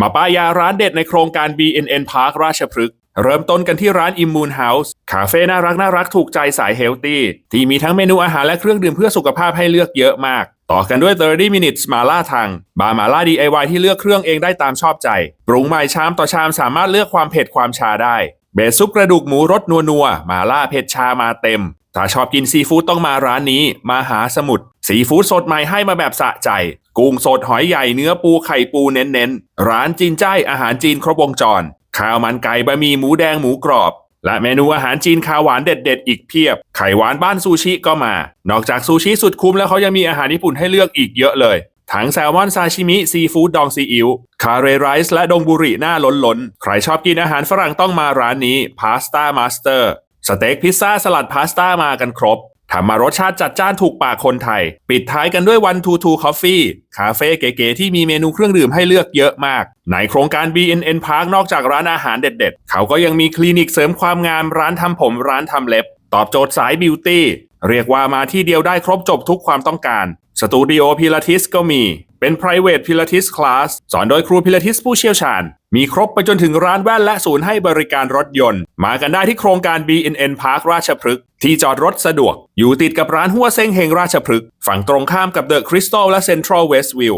มาป้ายาร้านเด็ดในโครงการ BNN Park ราชพฤกษ์เริ่มต้นกันที่ร้าน Immune House คาเฟ่น่ารักน่ารักถูกใจสายเฮลตี้ที่มีทั้งเมนูอาหารและเครื่องดื่มเพื่อสุขภาพให้เลือกเยอะมาก ต่อกันด้วย 30 minutes มาล่าทังบาร์มาล่า DIY ที่เลือกเครื่องเองได้ตามชอบใจ ปรุงใหม่ชามต่อชามสามารถเลือกความเผ็ดความชาได้ เบสซุปกระดูกหมูรสนัวนัวมาล่าเผ็ดชามาเต็ม ถ้าชอบกินซีฟู้ดต้องมาร้านนี้ มาหาสมุทรซีฟู้ดสดใหม่ให้มาแบบสะใจ กุ้งสดหอยใหญ่เนื้อปูไข่ปูเน้นๆ ร้านจีนจ้อาหารจีนครบวงจร ข้าวมันไก่บะหมี่หมูแดงหมูกรอบ และเมนูอาหารจีนคาวหวานเด็ดๆ อีกเพียบ ไข่หวานบ้านซูชิก็มา นอกจากซูชิสุดคุ้มแล้วเขายังมีอาหารญี่ปุ่นให้เลือกอีกเยอะเลยทั้งแซลมอนซาชิมิซีฟู้ดดองซีอิ๊วคาเรไรซ์และดงบุริหน้าล้นล้นๆใครชอบกินอาหารฝรั่งต้องมาร้านนี้พาสต้ามาสเตอร์สเต็กพิซซ่าสลัดพาสต้ามากันครบ ทำมารสชาติจัดจ้านถูกปากคนไทย ปิดท้ายกันด้วยวันทูทูคอฟฟี่คาเฟ่เก๋ๆที่มีเมนูเครื่องดื่มให้เลือกเยอะมาก ในโครงการ BNN Park นอกจากร้านอาหารเด็ดๆ เขาก็ยังมีคลินิกเสริมความงามร้านทำผมร้านทำเล็บ ตอบโจทย์สายบิวตี้ เรียกว่ามาที่เดียวได้ครบจบทุกความต้องการ สตูดิโอพิลาทิสก็มี เป็น private Pilates class สอนโดยครูพิลาทิสผู้เชี่ยวชาญ มีครบไปจนถึงร้านแว่นและศูนย์ให้บริการรถยนต์ มากันได้ที่โครงการ BNN Park ราชพฤกษ์ที่จอดรถสะดวก อยู่ติดกับร้านหัวเซ้งเฮงราชพฤกษ์ฝั่งตรงข้ามกับเดอะคริสตัลและเซ็นทรัลเวสต์วิว